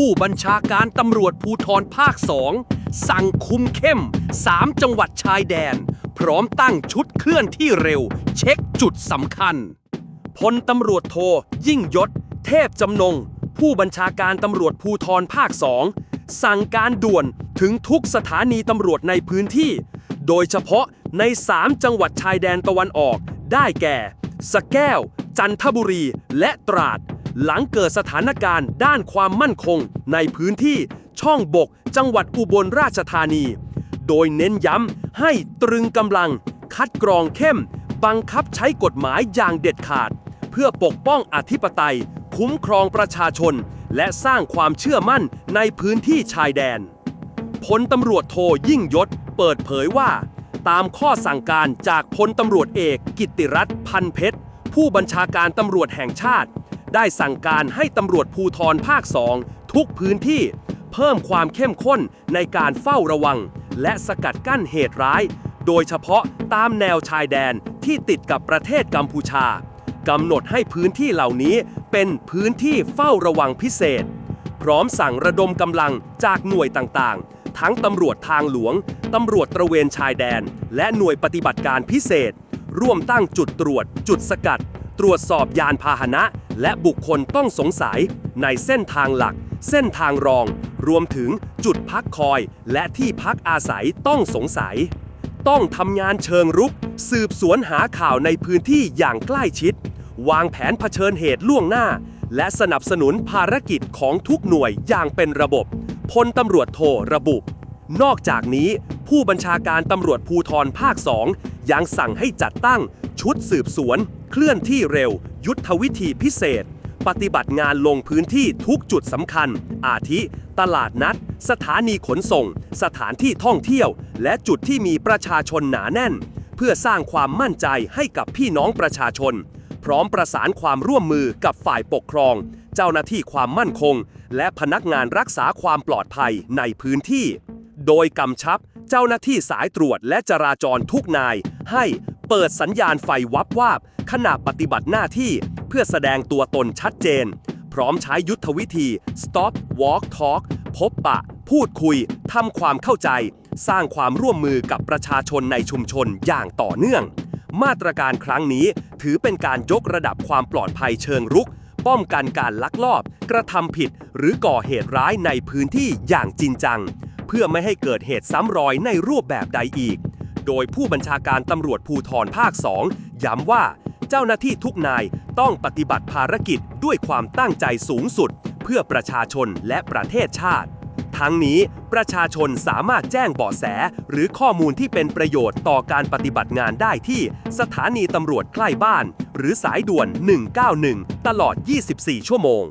ผู้บัญชาการตำรวจภูธรภาคสองสั่งคุมเข้ม 3 จังหวัดชายแดน พร้อมตั้งชุดเคลื่อนที่เร็ว เช็คจุดสำคัญพลตำรวจโทยิ่งยศ เทพจำนง ผู้บัญชาการตำรวจภูธรภาคสองสั่งการด่วนถึงทุกสถานีตำรวจในพื้นที่ โดยเฉพาะใน 3 จังหวัดชายแดนตะวันออก ได้แก่ สแก้ว จันทบุรี และตราด หลังเกิดสถานการณ์ด้านความมั่นคง ในพื้นที่ช่องบก จังหวัดอุบลราชธานี โดยเน้นย้ำให้ตรึงกำลัง คัดกรองเข้ม บังคับใช้กฎหมายอย่างเด็ดขาด เพื่อปกป้องอธิปไตย คุ้มครองประชาชน และสร้างความเชื่อมั่นในพื้นที่ชายแดนพลตำรวจโทยิ่งยศ เปิดเผยว่า ตามข้อสั่งการจากพลตำรวจเอกกิติรัตน์พันเพชร ผู้บัญชาการตำรวจแห่งชาติ ได้สั่งการให้ตำรวจภูธรภาคสองทุกพื้นที่ เพิ่มความเข้มข้นในการเฝ้าระวัง และสกัดกั้นเหตุร้าย โดยเฉพาะตามแนวชายแดนที่ติดกับประเทศกัมพูชากำหนดให้พื้นที่เหล่านี้เป็นพื้นที่เฝ้าระวังพิเศษ พร้อมสั่งระดมกำลังจากหน่วยต่างๆ ทั้งตำรวจทางหลวง ตำรวจตระเวนชายแดน และหน่วยปฏิบัติการพิเศษ ร่วมตั้งจุดตรวจ จุดสกัด ตรวจสอบยานพาหนะ และบุคคลต้องสงสัย ในเส้นทางหลัก เส้นทางรอง รวมถึงจุดพักคอย และที่พักอาศัยต้องสงสัย ต้องทำงานเชิงรุก สืบสวนหาข่าวในพื้นที่อย่างใกล้ชิด วางแผนเผชิญเหตุล่วงหน้า และสนับสนุนภารกิจของทุกหน่วยอย่างเป็นระบบพลตำรวจโทระบุ นอกจากนี้ ผู้บัญชาการตำรวจภูธรภาคสองยังสั่งให้จัดตั้งชุดสืบสวน เคลื่อนที่เร็ว ยุทธวิธีพิเศษ ปฏิบัติงานลงพื้นที่ทุกจุดสำคัญ อาทิ ตลาดนัด สถานีขนส่ง สถานที่ท่องเที่ยว และจุดที่มีประชาชนหนาแน่น เพื่อสร้างความมั่นใจให้กับพี่น้องประชาชน พร้อมประสานความร่วมมือกับฝ่ายปกครอง เจ้าหน้าที่ความมั่นคง และพนักงานรักษาความปลอดภัยในพื้นที่ โดยกำชับ เจ้าหน้าที่สายตรวจและจราจรทุกนาย ให้เปิดสัญญาณไฟวับวาบขณะปฏิบัติหน้าที่เพื่อแสดงตัวตนชัดเจน พร้อมใช้ยุทธวิธี stop walk talk พบปะ พูดคุยทำความเข้าใจ สร้างความร่วมมือกับประชาชนในชุมชนอย่างต่อเนื่อง มาตรการครั้งนี้ถือเป็นการยกระดับความปลอดภัยเชิงรุก ป้องกันการลักลอบ กระทำผิด หรือก่อเหตุร้ายในพื้นที่อย่างจริงจัง เพื่อไม่ให้เกิดเหตุซ้ำรอยในรูปแบบใดอีก โดยผู้บัญชาการตำรวจภูธรภาค 2 ย้ำว่าเจ้าหน้าที่ทุกนายต้องปฏิบัติภารกิจด้วยความตั้งใจสูงสุด เพื่อประชาชนและประเทศชาติ ทั้งนี้ประชาชนสามารถแจ้งเบาะแส หรือข้อมูลที่เป็นประโยชน์ต่อการปฏิบัติงานได้ที่สถานีตำรวจใกล้บ้าน หรือสายด่วน 191 ตลอด 24 ชั่วโมง